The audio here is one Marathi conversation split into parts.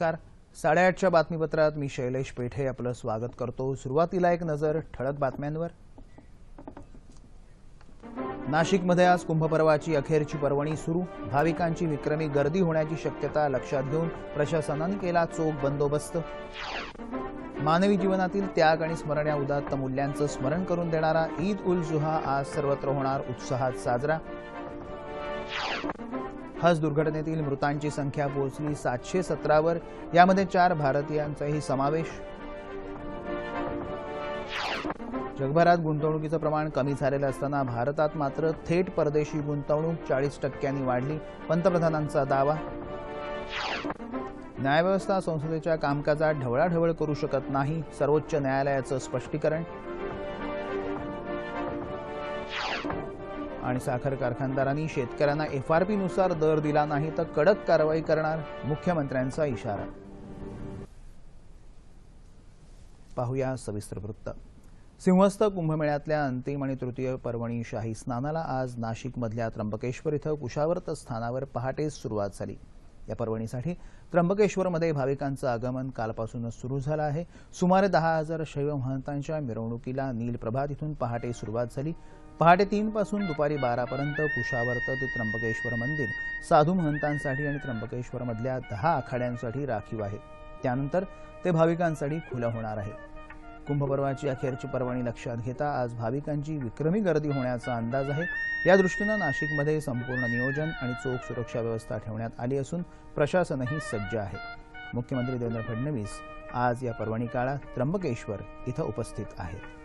नमस्कार. साडेआठच्या बातमीपत्रात मी शैलेश पेठे आपलं स्वागत करतो. सुरुवातीला एक नजर ठळक बातम्यांवर. नाशिकमध्ये आज कुंभपर्वाची अखेरची पर्वणी सुरू. भाविकांची विक्रमी गर्दी होण्याची शक्यता लक्षात घेऊन प्रशासनानं केला चोख बंदोबस्त. मानवी जीवनातील त्याग आणि स्मरण या उदात्त मूल्यांचं स्मरण करून देणारा ईद उल जुहा आज सर्वत्र होणार उत्साहात साजरा. हज दुर्घटनेतील मृतांची संख्या पोहोचली सातशे सतरावर. यामध्ये चार भारतीयांचाही समावेश. जगभरात गुंतवणुकीचं प्रमाण कमी झालेलं असताना भारतात मात्र थेट परदेशी गुंतवणूक चाळीस टक्क्यांनी वाढली पंतप्रधानांचा दावा. न्यायव्यवस्था संसदेच्या कामकाजात ढवळाढवळ करू शकत नाही सर्वोच्च न्यायालयाचं स्पष्टीकरण. आणि साखर कारखानदारांनी शेतकऱ्यांना एफ आरनुसार दर दिला नाही तर कडक कारवाई करणार मुख्यमंत्र्यांचा इशारा. पाहूया सविस्तर वृत्त. सिंहस्थ कुंभमेळ्यातल्या अंतिम आणि तृतीय पर्वणी शाही स्नानाला आज नाशिकमधल्या त्र्यंबकेश्वर इथं कुशावर्त स्थानावर पहाटेच सुरुवात झाली. या पर्वणीसाठी त्र्यंबकेश्वरमध्ये भाविकांचं आगमन कालपासूनच सुरू झालं आहे. सुमारे दहा हजार शैव महंतांच्या मिरवणुकीला नील प्रभात इथून पहाटे सुरुवात झाली. पहाटे तीन पासून दुपारी बारापर्यंत कुशावर्त ते त्र्यंबकेश्वर मंदिर. साधू महंतांसाठी आणि त्र्यंबकेश्वरमधल्या दहा आखाड्यांसाठी राखीव आहे त्यानंतर ते भाविकांसाठी खुलं होणार आहे. कुंभपर्वाची अखेरची पर्वणी लक्षात घेता आज भाविकांची विक्रमी गर्दी होण्याचा अंदाज आहे. या दृष्टीनं नाशिकमध्ये संपूर्ण नियोजन आणि चोख सुरक्षा व्यवस्था ठेवण्यात आली असून प्रशासनही सज्ज आहे. मुख्यमंत्री देवेंद्र फडणवीस आज या पर्वणी काळात त्र्यंबकेश्वर इथं उपस्थित आहेत.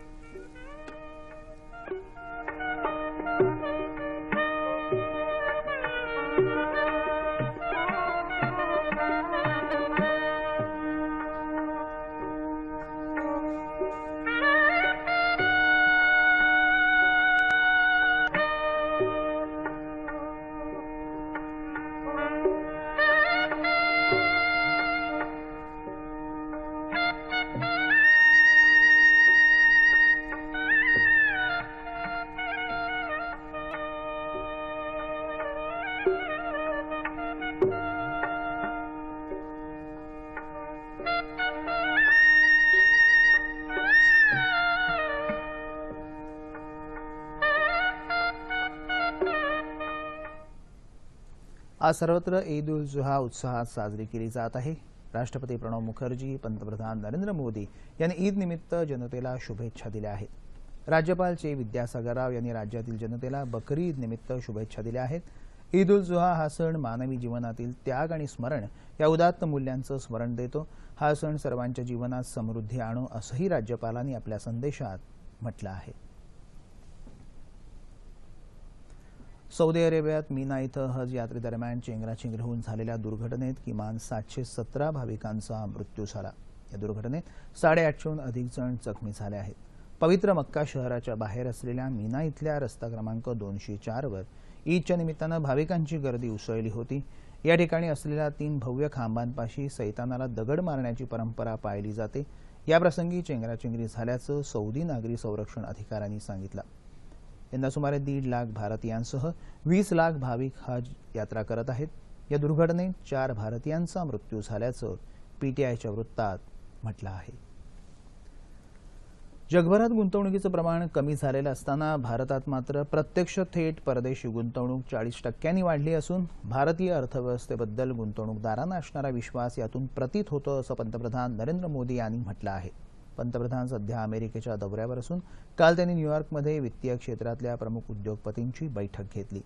आज सर्वत्र ईद उल जुहा उत्साहात साजरी केली जात आहे. राष्ट्रपती प्रणव मुखर्जी पंतप्रधान नरेंद्र मोदी यांनी ईद निमित्त जनतेला शुभेच्छा दिल्या आहेत. राज्यपाल चे विद्यासागर राव यांनी राज्यातील जनतेला बकरी ईद निमित्त शुभेच्छा दिल्या आहेत. ईद उल जुहा हा सण मानवी जीवनातील त्याग आणि स्मरण या उदात्त मूल्यांचं स्मरण देतो. हा सण सर्वांच्या जीवनात समृद्धी आणो असंही राज्यपालांनी आपल्या संदेशात म्हटलं आहे. सौदी अरेबियात मीना इथं हज यात्रेदरम्यान चेंगराचेंगरहून होऊन झालेल्या दुर्घटनेत किमान सातशे सतरा भाविकांचा मृत्यू झाला. या दुर्घटनेत साडेआठशेहून अधिक जण जखमी झाले आहेत. पवित्र मक्का शहराच्या बाहेर असलेल्या मीना इथल्या रस्ता क्रमांक दोनशे चारवर ईदच्या निमित्तानं भाविकांची गर्दी उसळली होती. या ठिकाणी असलेल्या तीन भव्य खांबांपाशी सैतानाला दगड मारण्याची परंपरा पाळली जाते. याप्रसंगी चेंगराचेंगरी झाल्याचं सौदी नागरी संरक्षण अधिकाऱ्यांनी सांगितलं. यंदा सुमारे दीड लाख भारतीयांसह वीस लाख भाविक हज यात्रा करत आहेत. या दुर्घटनेत चार भारतीयांचा मृत्यू झाल्याचं पीटीआयच्या वृत्तात म्हटलं आहे. जगभरात गुंतवणुकीचं प्रमाण कमी झालेलं असताना भारतात मात्र प्रत्यक्ष थेट परदेशी गुंतवणूक चाळीस टक्क्यांनी वाढली असून भारतीय अर्थव्यवस्थेबद्दल गुंतवणूकदारांना असणारा विश्वास यातून प्रतीत होतो असं पंतप्रधान नरेंद्र मोदी यांनी म्हटलं आहे. पंतप्रधान सध्या अमेरिकेच्या दौऱ्यावर असून काल त्यांनी न्यूयॉर्कमध्ये वित्तीय क्षेत्रातल्या प्रमुख उद्योगपतींची बैठक घेतली.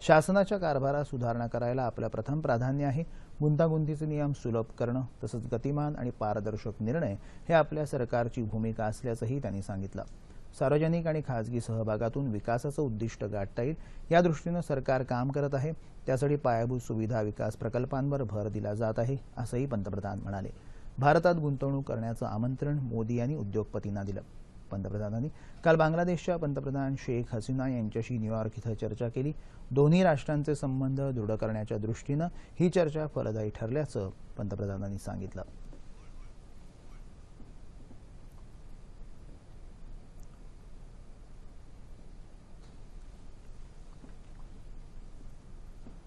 शासनाच्या कारभारात सुधारणा करायला आपलं प्रथम प्राधान्य आहे गुंतागुंतीचे नियम सुलभ करणं तसंच गतिमान आणि पारदर्शक निर्णय हे आपल्या सरकारची भूमिका असल्याचंही त्यांनी सांगितलं. सार्वजनिक आणि खाजगी सहभागातून विकासाचं उद्दिष्ट गाठता येईल या दृष्टीनं सरकार काम करत आहे त्यासाठी पायाभूत सुविधा विकास प्रकल्पांवर भर दिला जात आहे असंही पंतप्रधान म्हणाले. भारतात गुंतवणूक करण्याचं आमंत्रण मोदी यांनी उद्योगपतींना दिलं. पंतप्रधानांनी काल बांगलादेशच्या पंतप्रधान शेख हसीना यांच्याशी न्यूयॉर्क इथं चर्चा केली. दोन्ही राष्ट्रांचे संबंध दृढ करण्याच्या दृष्टीनं ही चर्चा फलदायी ठरल्याचं पंतप्रधानांनी सांगितलं.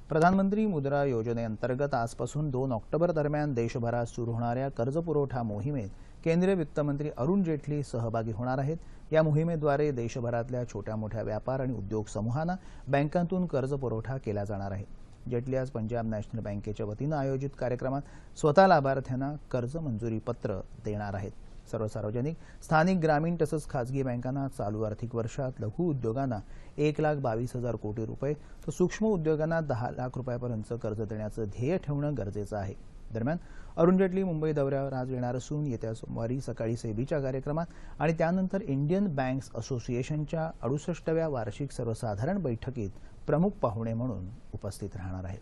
प्रधानमंत्री मुद्रा योजनेअंतर्गत आजपासून दोन ऑक्टोबर दरम्यान देशभरात सुरू होणाऱ्या कर्जपुरवठा मोहिमेत केंद्रीय वित्तमंत्री अरुण जेटली सहभागी होणार आहेत. या मोहिमेद्वारे देशभरातल्या छोट्या मोठ्या व्यापार आणि उद्योग समूहांना बँकांतून कर्जपुरवठा केला जाणार आहे. जेटली आज पंजाब नॅशनल बँकेच्या वतीनं आयोजित कार्यक्रमात स्वतः लाभार्थ्यांना कर्ज मंजुरी पत्र देणार आहेत. सर्व सार्वजनिक स्थानिक ग्रामीण तसंच खासगी बँकांना चालू आर्थिक वर्षात लघु उद्योगांना एक लाख बावीस हजार कोटी रुपये तर सूक्ष्म उद्योगांना दहा लाख रुपयापर्यंत कर्ज देण्याचं ध्येय ठेवणं गरजेचं आहे. दरम्यान अरुण जेटली मुंबई दौऱ्यावर आज येणार असून येत्या सोमवारी सकाळी सेबीच्या कार्यक्रमात आणि त्यानंतर इंडियन बँक्स असोसिएशनच्या अडुसष्टव्या वार्षिक सर्वसाधारण बैठकीत प्रमुख पाहुणे म्हणून उपस्थित राहणार आहेत.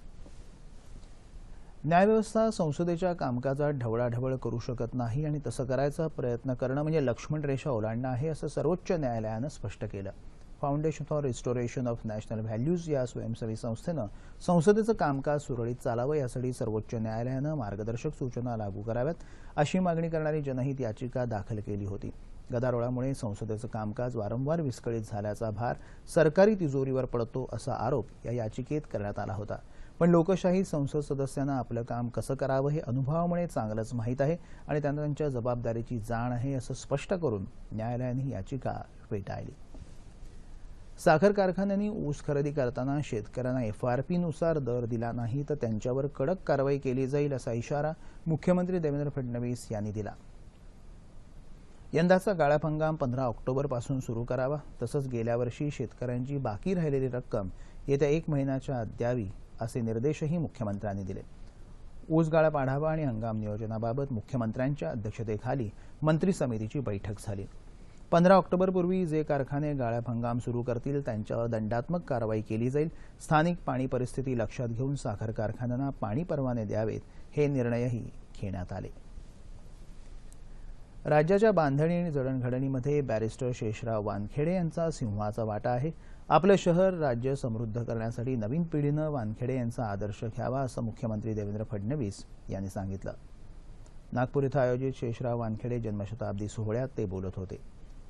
न्यायव्यवस्था संसदेच्या कामकाजात ढवळाढवळ करू शकत नाही आणि तसं करायचा प्रयत्न करणं म्हणजे लक्ष्मण रेषा ओलांडणं आहे असं सर्वोच्च न्यायालयानं स्पष्ट केलं. Foundation for restoration of national values या स्वयंसेवी संस्थेनं संसदेचं कामकाज सुरळीत चालावं यासाठी सर्वोच्च न्यायालयानं मार्गदर्शक सूचना लागू कराव्यात अशी मागणी करणारी जनहित याचिका दाखल केली होती. गदारोळामुळे संसदेचं कामकाज वारंवार विस्कळीत झाल्याचा भार सरकारी तिजोरीवर पडतो असा आरोप या याचिकेत करण्यात आला होता. पण लोकशाही संसद सदस्यांना आपलं काम कसं करावं हे अनुभवामुळे चांगलंच माहीत आहे आणि त्यांना त्यांच्या जबाबदारीची जाण आहे असं स्पष्ट करून न्यायालयाने ही याचिका फेटाळली. साखर कारखान्यांनी ऊस खरेदी करताना शेतकऱ्यांना एफ आर पीनुसार दर दिला नाही तर त्यांच्यावर कडक कारवाई केली जाईल असा इशारा मुख्यमंत्री देवेंद्र फडणवीस यांनी दिला. यंदाचा गाळप हंगाम पंधरा ऑक्टोबरपासून सुरू करावा तसंच गेल्या वर्षी शेतकऱ्यांची बाकी राहिलेली रक्कम येत्या एक महिन्याच्या आत द्यावी असे निर्देशही मुख्यमंत्र्यांनी दिले. ऊस गाळप आढावा आणि हंगाम नियोजनाबाबत मुख्यमंत्र्यांच्या अध्यक्षतेखाली मंत्री समितीची बैठक झाली. पंधरा ऑक्टोबरपूर्वी जे कारखाने गाळप हंगाम सुरू करतील त्यांच्यावर दंडात्मक कारवाई केली जाईल. स्थानिक पाणी परिस्थिती लक्षात घेऊन साखर कारखान्यांना पाणी परवाने द्यावेत हे निर्णयही घेण्यात आले. राज्याच्या बांधणी आणि जडणघडणीमध्ये बॅरिस्टर शेषराव वानखेडे यांचा सिंहाचा वाटा आहे. आपलं शहर राज्य समृद्ध करण्यासाठी नवीन पिढीनं वानखेडे यांचा आदर्श घ्यावा असं मुख्यमंत्री देवेंद्र फडणवीस यांनी सांगितलं. नागपूर इथं आयोजित शेषराव वानखेडे जन्मशताब्दी सोहळ्यात ते बोलत होते.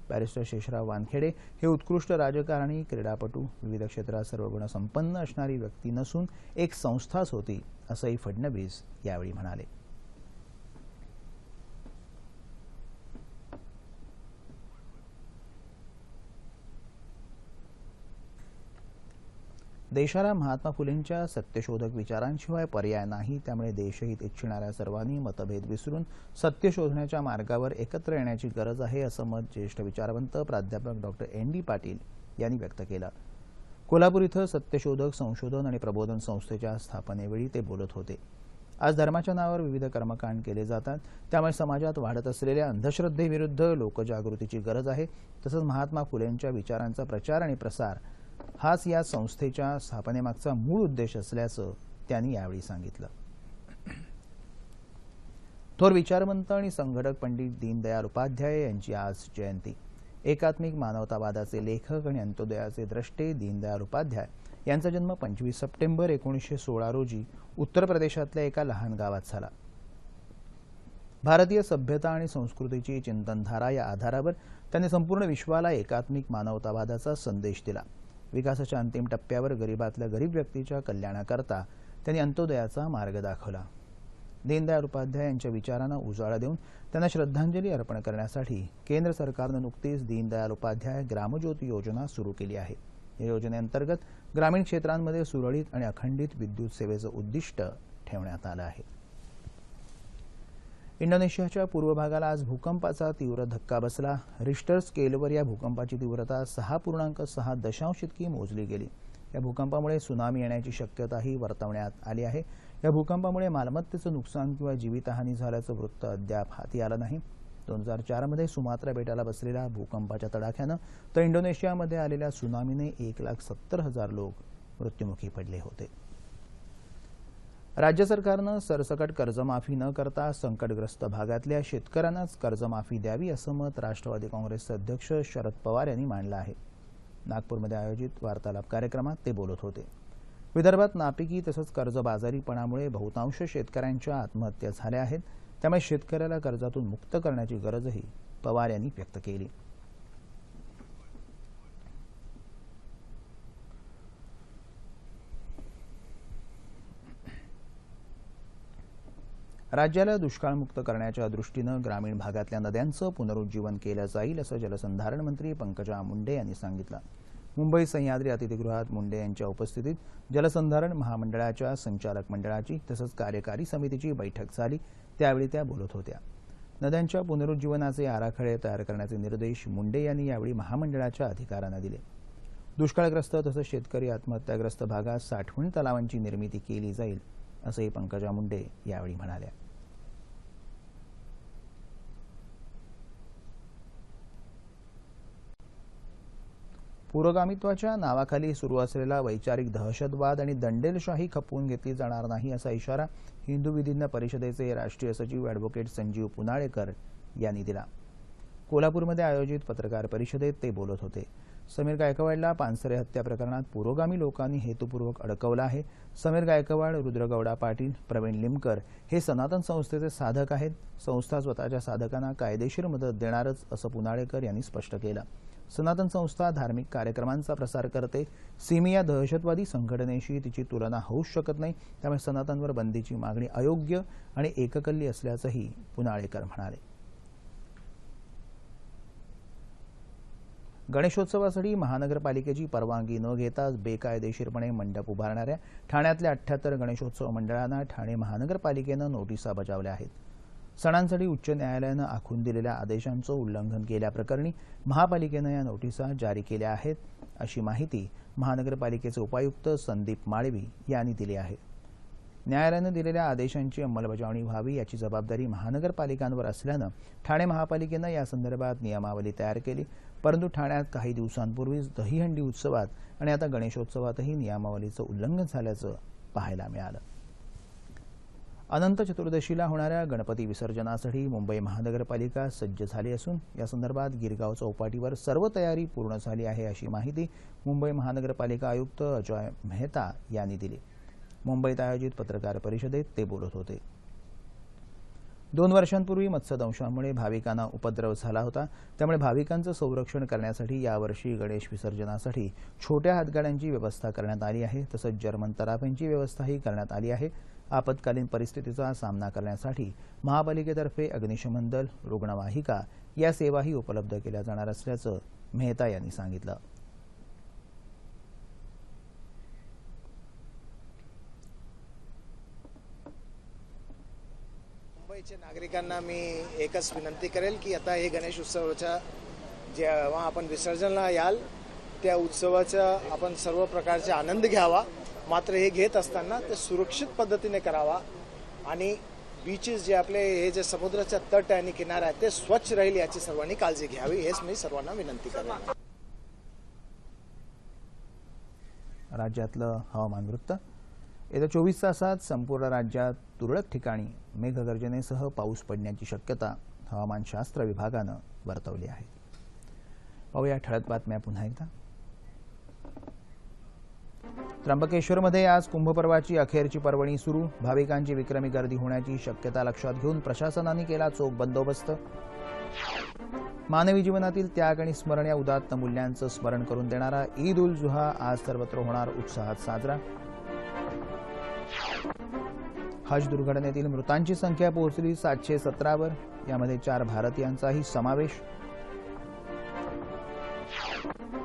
बॅरिस्टर शेषराव वानखेडे हे उत्कृष्ट राजकारणी क्रीडापटू विविध क्षेत्रात सर्व गुणसंपन्न असणारी व्यक्ती नसून एक संस्थाच होती असंही फडणवीस यावेळी म्हणाले. देशाला महात्मा फुलेंच्या सत्यशोधक विचारांशिवाय पर्याय नाही त्यामुळे देशहित इच्छिणाऱ्या सर्वांनी मतभेद विसरून सत्य शोधण्याच्या मार्गावर एकत्र येण्याची गरज आहे असं मत ज्येष्ठ विचारवंत प्राध्यापक डॉक्टर एन डी पाटील यांनी व्यक्त केलं. कोल्हापूर इथं सत्यशोधक संशोधन आणि प्रबोधन संस्थेच्या स्थापनेवेळी ते बोलत होते. आज धर्माच्या नावावर विविध कर्मकांड केले जातात. त्यामुळे समाजात वाढत असलेल्या अंधश्रद्धेविरुद्ध लोकजागृतीची गरज आहे. तसंच महात्मा फुलेंच्या विचारांचा प्रचार आणि प्रसार हाच या संस्थेच्या स्थापनेमागचा मूळ उद्देश असल्याचं त्यांनी यावेळी सांगितलं. थोर विचारवंत आणि संघटक पंडित दीनदयाल उपाध्याय यांची आज जयंती. एकात्मिक मानवतावादाचे लेखक आणि अंत्योदयाचे द्रष्टे दीनदयाल उपाध्याय यांचा जन्म पंचवीस सप्टेंबर एकोणीसशे सोळा रोजी उत्तर प्रदेशातल्या एका लहान गावात झाला. भारतीय सभ्यता आणि संस्कृतीची चिंतनधारा या आधारावर त्यांनी संपूर्ण विश्वाला एकात्मिक मानवतावादाचा संदेश दिला. विकासाच्या अंतिम टप्प्यावर गरीबातल्या गरीब व्यक्तीच्या कल्याणाकरता त्यांनी अंत्योदयाचा मार्ग दाखवला. दीनदयाळ उपाध्याय यांच्या विचारांना उजाळा देऊन त्यांना श्रद्धांजली अर्पण करण्यासाठी केंद्र सरकारनं नुकतीच दीनदयाल उपाध्याय ग्रामज्योती योजना सुरू केली आहे. या योजनेअंतर्गत ग्रामीण क्षेत्रांमध्ये सुरळीत आणि अखंडित विद्युत सेवेचं उद्दिष्ट ठेवण्यात आलं आहे. इंडोनेशियाच्या पूर्व भागाला आज भूकंपाचा तीव्र धक्का बसला. रिश्टर स्केलवर या भूकंपाची तीव्रता सहा पूर्णांक सहा दशांश इतकी मोजली गेली. या भूकंपामुळे सुनामी येण्याची शक्यताही वर्तवण्यात आली आहे. या भूकंपामुळे मालमत्तेचं नुकसान किंवा जीवितहानी झाल्याचं वृत्त अद्याप हाती आलं नाही. दोन हजार चारमध्ये सुमात्रा बेटाला बसलेल्या भूकंपाच्या तडाख्यानं तर इंडोनेशियामध्ये आलेल्या सुनामीने एक लाख सत्तर हजार लोक मृत्युमुखी पडले होते. राज्य सरकारनं सरसकट कर्जमाफी न करता संकटग्रस्त भागातल्या शेतकऱ्यांनाच कर्जमाफी द्यावी असं मत राष्ट्रवादी काँग्रेसचे अध्यक्ष शरद पवार यांनी मांडलं आहे. नागपूरमध्ये आयोजित वार्तालाप कार्यक्रमात ते बोलत होते. विदर्भात नापिकी तसंच कर्जबाजारीपणामुळे बहुतांश शेतकऱ्यांच्या आत्महत्या झाल्या आहेत. त्यामुळे शेतकऱ्याला कर्जातून मुक्त करण्याची गरजही पवार यांनी व्यक्त केली. राज्याला दुष्काळमुक्त करण्याच्या दृष्टीनं ग्रामीण भागातल्या नद्यांचं पुनरुज्जीवन केलं जाईल असं जलसंधारण मंत्री पंकजा मुंडे यांनी सांगितलं. मुंबई सह्याद्री अतिथीगृहात मुंडे यांच्या उपस्थितीत जलसंधारण महामंडळाच्या संचालक मंडळाची तसंच कार्यकारी समितीची बैठक झाली त्यावेळी त्या बोलत होत्या. नद्यांच्या पुनरुज्जीवनाचे आराखडे तयार करण्याचे निर्देश मुंडे यांनी यावेळी महामंडळाच्या अधिकाऱ्यांना दिले. दुष्काळग्रस्त तसंच शेतकरी आत्महत्याग्रस्त भागात साठवण तलावांची निर्मिती केली जाईल. असंही पंकजा मुंडे यावेळी म्हणाल्या. पुरोगामित्वाच्या नावाखाली सुरू असलेला वैचारिक दहशतवाद आणि दंडेलशाही खपवून घेतली जाणार नाही असा इशारा हिंदू विधीज्ञ परिषदेचे राष्ट्रीय सचिव अॅडव्होकेट संजीव पुनाळेकर यांनी दिला. कोल्हापूरमध्ये आयोजित पत्रकार परिषदेत ते बोलत होते. समीर गायकवाडला पानसरे हत्या प्रकरणात पुरोगामी लोकांनी हेतुपूर्वक अडकवलं आहे. समीर गायकवाड रुद्रगौडा पाटील प्रवीण लिमकर हे सनातन संस्थेचे साधक आहेत. संस्था स्वतःच्या साधकांना कायदेशीर मदत देणारच असं पुनाळेकर यांनी स्पष्ट केलं. सनातन संस्था धार्मिक कार्यक्रमांचा प्रसार करते. सिमी या दहशतवादी संघटनेशी तिची तुलना होऊच शकत नाही. त्यामुळे सनातनवर बंदीची मागणी अयोग्य आणि एककल्ली असल्याचंही पुनाळेकर म्हणाले. गणेशोत्सवासाठी महानगरपालिकेची परवानगी न घेताच बेकायदेशीरपणे मंडप उभारणाऱ्या ठाण्यातल्या अठ्ठ्याहत्तर गणेशोत्सव मंडळांना ठाणे महानगरपालिकेनं नोटिसा बजावल्या आहेत. सणांसाठी उच्च न्यायालयानं आखून दिलेल्या आदेशांचं उल्लंघन केल्याप्रकरणी महापालिकेनं या नोटिसा जारी केल्या आहेत अशी माहिती महानगरपालिकेचे उपायुक्त संदीप माळवी यांनी दिली आहे. न्यायालयानं दिलेल्या आदेशांची अंमलबजावणी व्हावी याची जबाबदारी महानगरपालिकांवर असल्यानं ठाणे महापालिकेनं यासंदर्भात नियमावली तयार केली. परंतु ठाण्यात काही दिवसांपूर्वीच दहीहंडी उत्सवात आणि आता गणेशोत्सवातही नियमावलीचं उल्लंघन झाल्याचं पाहायला मिळालं. अनंत चतुर्दशीला होणाऱ्या गणपती विसर्जनासाठी मुंबई महानगरपालिका सज्ज झाली असून या संदर्भात गिरगाव चौपाटीवर सर्व तयारी पूर्ण झाली आहे अशी माहिती मुंबई महानगरपालिका आयुक्त अजय मेहता यांनी दिली. मुंबईत आयोजित पत्रकार परिषदेत ते बोलत होते. दोन वर्षांपूर्वी मत्स्यदंशामुळे भाविकांना उपद्रव झाला होता. त्यामुळे भाविकांचं संरक्षण करण्यासाठी यावर्षी गणेश विसर्जनासाठी छोट्या हातगाड्यांची व्यवस्था करण्यात आली आहे. तसंच जर्मन तराफ्यांची व्यवस्थाही करण्यात आली आहे. आपत्कालीन परिस्थितीचा सामना करण्यासाठी महापालिकेतर्फे अग्निशमन दल रुग्णवाहिका या सेवाही उपलब्ध केल्या जाणार असल्याचं मेहता यांनी सांगितलं. मुंबईच्या नागरिकांना मी एकच विनंती करेल की आता हे गणेश उत्सवाच्या जेव्हा आपण विसर्जनला याल त्या उत्सवाचा आपण सर्व प्रकारचे आनंद घ्यावा. मात्र हे घेत असताना ते सुरक्षित पद्धतीने करावा. आणि बीचेस जे आपले हे जे समुद्राच्या तट आणि किनारा आहेत ते स्वच्छ राहील याची सर्वांनी काळजी घ्यावी हेच मी सर्वांना विनंती करेन. राज्यातलं हवामान वृत्त. येत्या चोवीस तासात संपूर्ण राज्यात तुरळक ठिकाणी मेघगर्जनेसह पाऊस पडण्याची शक्यता हवामानशास्त्र विभागानं वर्तवली आहे. पाहूया ठळक बातम्या पुन्हा एकदा. त्र्यंबकेश्वरमध्ये आज कुंभपर्वाची अखेरची पर्वणी सुरू. भाविकांची विक्रमी गर्दी होण्याची शक्यता लक्षात घेऊन प्रशासनाने केला चोख बंदोबस्त. मानवी जीवनातील त्याग आणि स्मरण या उदात्त मूल्यांचं स्मरण करून देणारा ईद उल जुहा आज सर्वत्र होणार उत्साहात साजरा. हज दुर्घटनेतील मृतांची संख्या पोहोचली सातशे सतरावर. यामध्ये चार भारतीयांचाही समावेश.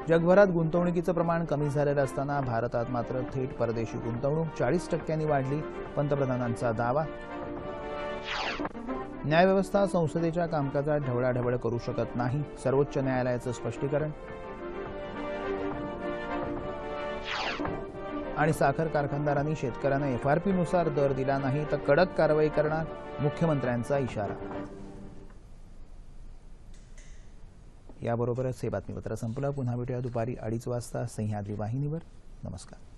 जगभरात गुंतवणुकीचं प्रमाण कमी झालेलं असताना भारतात मात्र थेट परदेशी गुंतवणूक चाळीस टक्क्यांनी वाढली पंतप्रधानांचा दावा. न्यायव्यवस्था संसदेच्या कामकाजात ढवळाढवळ करू शकत नाही सर्वोच्च न्यायालयाचं स्पष्टीकरण. आणि साखर कारखानदारांनी शेतकऱ्यांना एफआरपीनुसार दर दिला नाही तर कडक कारवाई करणार मुख्यमंत्र्यांचा इशारा. याबरोबरच हे बातमीपत्र संपलं. पुन्हा भेटूया दुपारी अडीच वाजता सह्याद्री वाहिनीवर. नमस्कार.